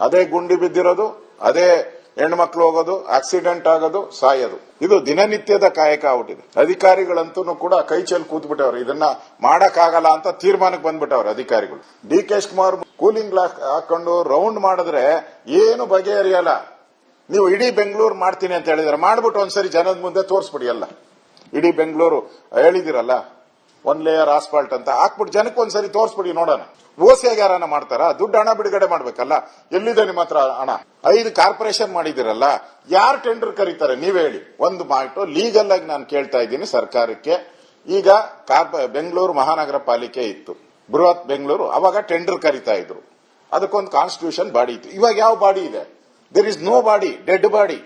ಅದೇ ಗುಂಡಿ ಬಿದ್ದಿರೋದು, ಅದೇ ಹೆಣ್ಮಕ್ಳು ಹೋಗೋದು ಆಕ್ಸಿಡೆಂಟ್ ಆಗೋದು, ಸಾಯೋದು. ಇದು ದಿನನಿತ್ಯದ ಕಾಯಕ ಆಗ್ಬಿಟ್ಟಿದೆ. ಅಧಿಕಾರಿಗಳಂತೂ ಕೂಡ ಕೈ ಚೆಲ್ ಕೂತ್ಬಿಟ್ಟವ್ರು. ಇದನ್ನ ಮಾಡಕ್ಕಾಗಲ್ಲ ಅಂತ ತೀರ್ಮಾನಕ್ಕೆ ಬಂದ್ಬಿಟ್ಟವ್ರೆ ಅಧಿಕಾರಿಗಳು. D K Kumar cooling glass ಹಾಕೊಂಡು ರೌಂಡ್ ಮಾಡಿದ್ರೆ ಏನು ಬಗೆಹರಿಯಲ್ಲ. ನೀವು ಇಡೀ ಬೆಂಗಳೂರು ಮಾಡ್ತೀನಿ ಅಂತ ಹೇಳಿದ್ರೆ. ಮಾಡ್ಬಿಟ್ಟು ಒಂದ್ಸರಿ ಜನದ ಮುಂದೆ ತೋರಿಸ್ಬಿಡಿ ಅಲ್ಲ ಇಡೀ ಬೆಂಗಳೂರು ಹೇಳಿದಿರಲ್ಲ. ಒಂದ್ ಲೇಯರ್ ಆಸ್ಫಾಲ್ಟ್ ಅಂತ ಹಾಕ್ಬಿಟ್ಟು ಜನಕ್ಕೆ ಒಂದ್ಸರಿ ತೋರಿಸ್ಬಿಡಿ ನೋಡೋಣ. ಓಸಿಯಾಗ ಯಾರನ್ನ ಮಾಡ್ತಾರ? ದುಡ್ಡು ಹಣ ಬಿಡುಗಡೆ ಮಾಡ್ಬೇಕಲ್ಲ? ಎಲ್ಲಿದೆ ನಿಮ್ಮ ಹತ್ರ ಹಣ? ಐದು ಕಾರ್ಪೊರೇಷನ್ ಮಾಡಿದಿರಲ್ಲ ಯಾರು ಟೆಂಡರ್ ಕರೀತಾರೆ ನೀವೇ ಹೇಳಿ. ಒಂದು ಮಾತು ಲೀಗಲ್ ಆಗಿ ನಾನು ಕೇಳ್ತಾ ಇದ್ದೀನಿ ಸರ್ಕಾರಕ್ಕೆ. ಈಗ ಬೆಂಗಳೂರು ಮಹಾನಗರ ಪಾಲಿಕೆ ಇತ್ತು. ಬೃಹತ್ ಬೆಂಗಳೂರು, ಅವಾಗ ಟೆಂಡರ್ ಕರಿತಾ ಇದ್ರು. ಅದಕ್ಕೊಂದು ಕಾನ್ಸ್ಟಿಟ್ಯೂಷನ್ ಬಾಡಿ ಇತ್ತು. ಇವಾಗ ಯಾವ ಬಾಡಿ ಇದೆ? There is no body dead body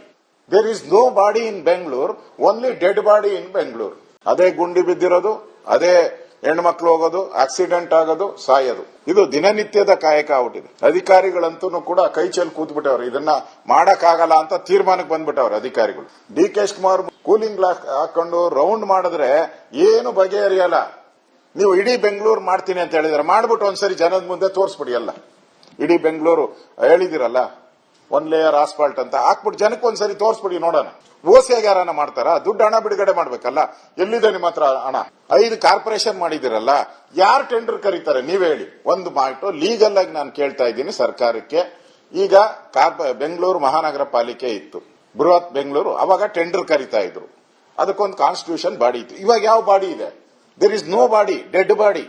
there is no body in Bengaluru only dead body in Bengaluru ಅದೇ ಗುಂಡಿ ಬಿದ್ದಿರೋದು ಅದೇ ಹೆಣ್ಮಕ್ಳು ಹೋಗೋದು ಆಕ್ಸಿಡೆಂಟ್ ಆಗೋದು, ಸಾಯೋದು. ಇದು ದಿನನಿತ್ಯದ ಕಾಯಕ ಆಗ್ಬಿಟ್ಟಿದೆ. ಅಧಿಕಾರಿಗಳಂತೂ ಕೂಡ ಕೈ ಚೆಲ್ ಕೂತ್ಬಿಟ್ಟವ್ರು. ಇದನ್ನ ಮಾಡಕ್ಕಾಗಲ್ಲ ಅಂತ ತೀರ್ಮಾನಕ್ಕೆ ಬಂದ್ಬಿಟ್ಟವ್ರೆ ಅಧಿಕಾರಿಗಳು. D K Kumar cooling glass ಹಾಕೊಂಡು ರೌಂಡ್ ಮಾಡಿದ್ರೆ ಏನು ಬಗೆಹರಿಯಲ್ಲ. ನೀವು ಇಡೀ ಬೆಂಗಳೂರು ಮಾಡ್ತೀನಿ ಅಂತ ಹೇಳಿದ್ರೆ ಮಾಡ್ಬಿಟ್ಟು ಒಂದ್ಸರಿ ಜನದ ಮುಂದೆ ತೋರಿಸ್ಬಿಡಿ ಅಲ್ಲ ಇಡೀ ಬೆಂಗಳೂರು ಹೇಳಿದಿರಲ್ಲ. ಒಂದ್ ಲೇಯರ್ ಆಸ್ಫಾಲ್ಟ್ ಅಂತ ಹಾಕ್ಬಿಟ್ಟು ಜನಕ್ಕೆ ಒಂದ್ಸರಿ ತೋರಿಸ್ಬಿಡಿ ನೋಡೋಣ. ಓಸಿ ಯಾರನ್ನ ಮಾಡ್ತಾರ? ದುಡ್ಡು ಹಣ ಬಿಡುಗಡೆ ಮಾಡ್ಬೇಕಲ್ಲ? ಎಲ್ಲಿದೆ ನಿಮ್ಮ ಹತ್ರ ಹಣ? ಐದು ಕಾರ್ಪೊರೇಷನ್ ಮಾಡಿದಿರಲ್ಲ ಯಾರು ಟೆಂಡರ್ ಕರೀತಾರೆ ನೀವೇ ಹೇಳಿ. ಒಂದು ಮಾಟು ಲೀಗಲ್ ಆಗಿ ನಾನು ಕೇಳ್ತಾ ಇದ್ದೀನಿ ಸರ್ಕಾರಕ್ಕೆ. ಈಗ ಬೆಂಗಳೂರು ಮಹಾನಗರ ಪಾಲಿಕೆ ಇತ್ತು. ಬೃಹತ್ ಬೆಂಗಳೂರು, ಅವಾಗ ಟೆಂಡರ್ ಕರಿತಾ ಇದ್ರು. ಅದಕ್ಕೊಂದು ಕಾನ್ಸ್ಟಿಟ್ಯೂಷನ್ ಬಾಡಿ ಇತ್ತು. ಇವಾಗ ಯಾವ ಬಾಡಿ ಇದೆ? There is no body dead body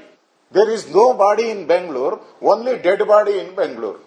there is no body in Bengaluru only dead body in Bengaluru